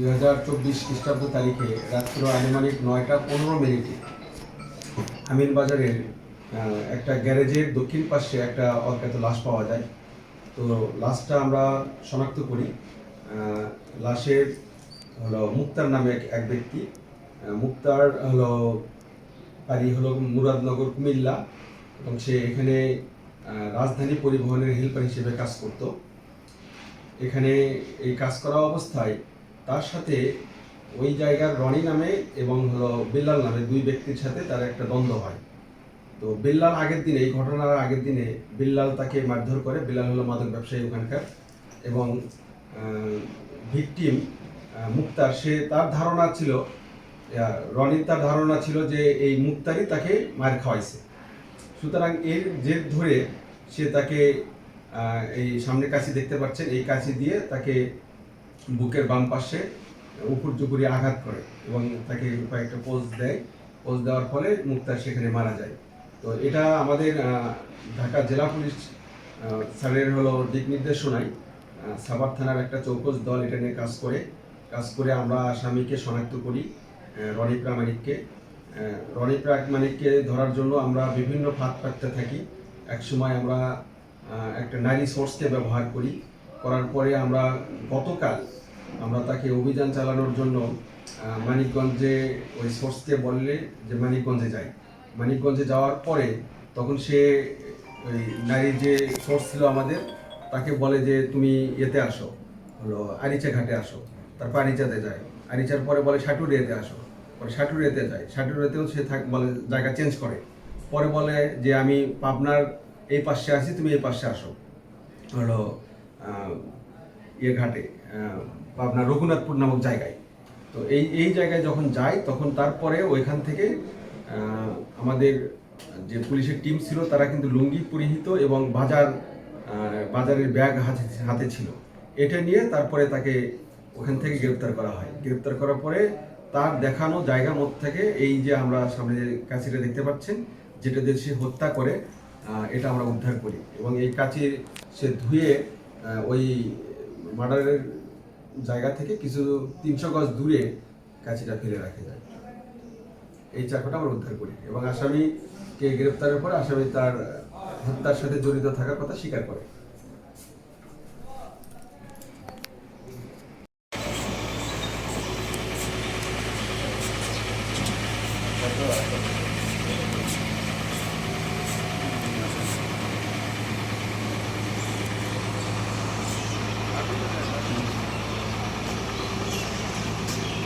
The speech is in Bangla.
দুই হাজার চব্বিশ খ্রিস্টাব্দ তারিখে রাত্র আনুমানিক নয়টা পনেরো মিনিটে আমিনবাজারের একটা গ্যারেজের দক্ষিণ পাশে একটা অজ্ঞাত লাশ পাওয়া যায়। তো লাশটা আমরা শনাক্ত করি। লাশের হলো মুক্তার নামে এক- এক ব্যক্তি। মুক্তার হলো বাড়ি হলো মুরাদনগর, কুমিল্লা এবং সে এখানে রাজধানী পরিবহনের হেল্পার হিসেবে কাজ করতো। এখানে এই কাজ করা অবস্থায় তার সাথে ওই জায়গার রনি নামে এবং হলো বিল্লাল নামে দুই ব্যক্তির সাথে তার একটা দ্বন্দ্ব হয়। তো বিল্লাল আগের দিনে, এই ঘটনার আগের দিনে বিল্লাল তাকে মারধর করে, বিল্লাল হলো মাদক ব্যবসায়ী ওখানকার এবং ভিকটিম মুক্তার। সে তার ধারণা ছিল রনির তার ধারণা ছিল যে এই মুক্তারই তাকে মার খাওয়াইছে। সুতরাং এর জের ধরে সে তাকে এই সামনে কাছি দেখতে পাচ্ছেন। এই কাছি দিয়ে তাকে বুকের বাম পাশে উপর জুপুরি আঘাত করে এবং তাকে কয়েকটা পোজ দেয়। পোজ দেওয়ার ফলে মুক্তার সেখানে মারা যায়। তো এটা আমাদের ঢাকা জেলা পুলিশ স্যারের হলো দিক নির্দেশনায় সাভার থানার একটা চৌকস দল এটা নিয়ে কাজ করে। কাজ করে আমরা আসামিকে শনাক্ত করি রনি প্রামাণিককে। রনি প্রামাণিককে ধরার জন্য আমরা বিভিন্ন ফাঁদ পাকতে থাকি। একসময় আমরা একটা নারী সোর্সকে ব্যবহার করি। করার পরে আমরা গতকাল আমরা তাকে অভিযান চালানোর জন্য মানিকগঞ্জে ওই সোর্সকে বললে যে মানিকগঞ্জে যাই মানিকগঞ্জে যাওয়ার পরে তখন সে ওই নারীর যে সোর্স ছিল আমাদের, তাকে বলে যে তুমি এতে আসো, হলো আরিচা ঘাটে আসো। তারপর আরিচাতে যায়। আরিচার পরে বলে সাটুরিয়াতে আসো। পরে সাটুরিয়াতে যায়। সাটুরিয়াতেও সে থাক, বলে জায়গা চেঞ্জ করে। পরে বলে যে আমি পাবনার এই পাশে আসি তুমি এই পাশে আসো। হলো ইয়ে ঘাটে পাবনা রঘুনাথপুর নামক জায়গায়। তো এই এই জায়গায় যখন যাই, তখন তারপরে ওইখান থেকে আমাদের যে পুলিশের টিম ছিল, তারা কিন্তু লুঙ্গি পরিহিত এবং বাজার বাজারের ব্যাগ হাতে হাতে ছিল। এটা নিয়ে তারপরে তাকে ওখান থেকে গ্রেপ্তার করা হয়। গ্রেপ্তার করার পরে তার দেখানো জায়গার মধ্যে থেকে এই যে আমরা সামনে যে কাছিটা দেখতে পাচ্ছেন, যেটা দিয়ে সে হত্যা করে এটা আমরা উদ্ধার করি। এবং এই কাঁচি সে ধুয়ে ওই মার্ডারের জায়গা থেকে কিছু তিনশো গজ দূরে কাঁচিটা ফেলে রাখে। যায় এই চাকুটা আমরা উদ্ধার করি এবং আসামিকে গ্রেপ্তারের পরে আসামি তার হত্যার সাথে জড়িত থাকার কথা স্বীকার করে।